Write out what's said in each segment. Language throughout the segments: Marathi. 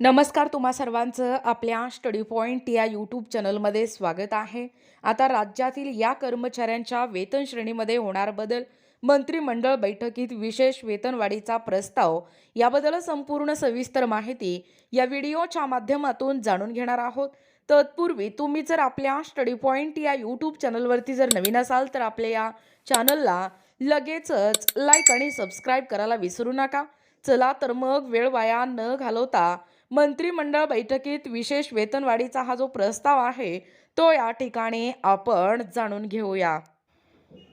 नमस्कार तुम्हा सर्वांचं आपल्या स्टडी पॉईंट या यूट्यूब चॅनलमध्ये स्वागत आहे. आता राज्यातील या कर्मचाऱ्यांच्या वेतन श्रेणीमध्ये होणार बदल. मंत्रिमंडळ बैठकीत विशेष वेतनवाढीचा प्रस्ताव. याबद्दल संपूर्ण सविस्तर माहिती या व्हिडिओच्या माध्यमातून जाणून घेणार आहोत. तत्पूर्वी तुम्ही जर आपल्या स्टडी पॉईंट या यूट्यूब चॅनलवरती जर नवीन असाल तर आपल्या या चॅनलला लगेचच लाईक आणि सबस्क्राईब करायला विसरू नका. चला तर मग वेळ वाया न घालवता मंत्रिमंडळ बैठकीत विशेष वेतनवाढीचा हा जो प्रस्ताव आहे तो या ठिकाणी आपण जाणून घेऊया.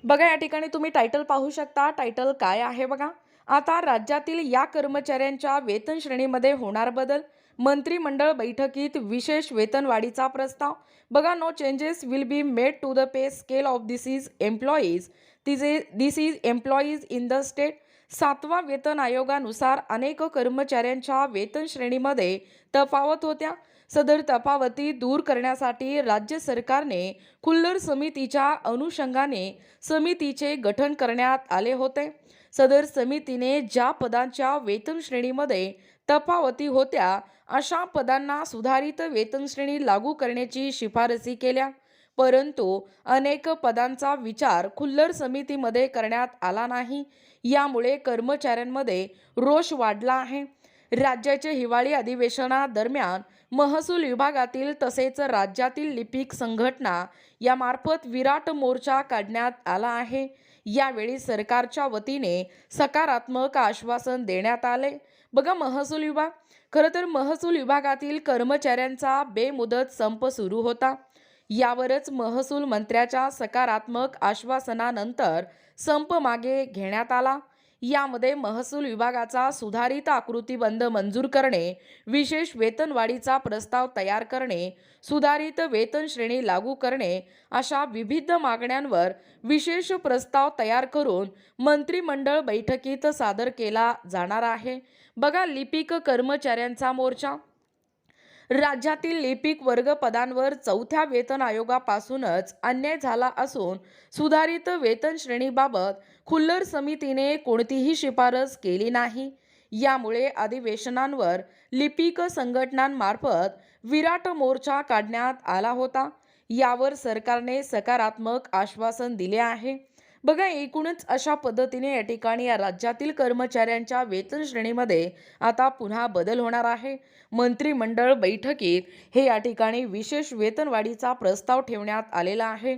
बघा या ठिकाणी तुम्ही टायटल पाहू शकता. टायटल काय आहे बघा? आता राज्यातील या कर्मचाऱ्यांच्या वेतन श्रेणीमध्ये होणार बदल. मंत्रिमंडळ बैठकीत विशेष वेतनवाढीचा प्रस्ताव. बघा no changes will be made to the pay scale of this is employees तिजे this is employees in the state सातवा वेतन आयोगानुसार अनेक कर्मचाऱ्यांच्या वेतन श्रेणीमध्ये तफावत होत्या. सदर तफावती दूर करण्यासाठी राज्य सरकारने खुल्लर समितीच्या अनुषंगाने समितीचे गठन करण्यात आले होते. सदर समितीने ज्या पदांच्या वेतन श्रेणीमध्ये तफावती होत्या अशा पदांना सुधारित वेतन श्रेणी लागू करण्याची शिफारसी केल्या. परंतु अनेक पदांचा विचार खुल्लर समितीमध्ये करण्यात आला नाही. यामुळे कर्मचाऱ्यांमध्ये रोष वाढला आहे. राज्याचे हिवाळी अधिवेशनादरम्यान महसूल विभागातील तसेच राज्यातील लिपिक संघटना यामार्फत विराट मोर्चा काढण्यात आला आहे. यावेळी सरकारच्या वतीने सकारात्मक आश्वासन देण्यात आले. बघा महसूल विभाग. खरं तर महसूल विभागातील कर्मचाऱ्यांचा बेमुदत संप सुरू होता. यावरच महसूल मंत्र्याच्या सकारात्मक आश्वासनानंतर संप मागे घेण्यात आला. यामध्ये महसूल विभागाचा सुधारित आकृतीबंध मंजूर करणे विशेष वेतनवाढीचा प्रस्ताव तयार करणे सुधारित वेतन श्रेणी लागू करणे अशा विविध मागण्यांवर विशेष प्रस्ताव तयार करून मंत्रिमंडळ बैठकीत सादर केला जाणार आहे. बघा लिपिक कर्मचाऱ्यांचा मोर्चा. राज्यातील लिपिक वर्ग पदांवर चौथ्या वेतन आयोगापासूनच अन्याय झाला असून सुधारित वेतन श्रेणीबाबत खुल्लर समितीने कोणतीही शिफारस केली नाही. यामुळे अधिवेशनांवर लिपिक संघटनांमार्फत विराट मोर्चा काढण्यात आला होता. यावर सरकारने सकारात्मक आश्वासन दिले आहे. बघा एकूणच अशा पद्धतीने या ठिकाणी या राज्यातील कर्मचाऱ्यांच्या वेतन श्रेणीमध्ये आता पुन्हा बदल होणार आहे. मंत्रिमंडळ बैठकीत हे या ठिकाणी विशेष वेतनवाढीचा प्रस्ताव ठेवण्यात आलेला आहे.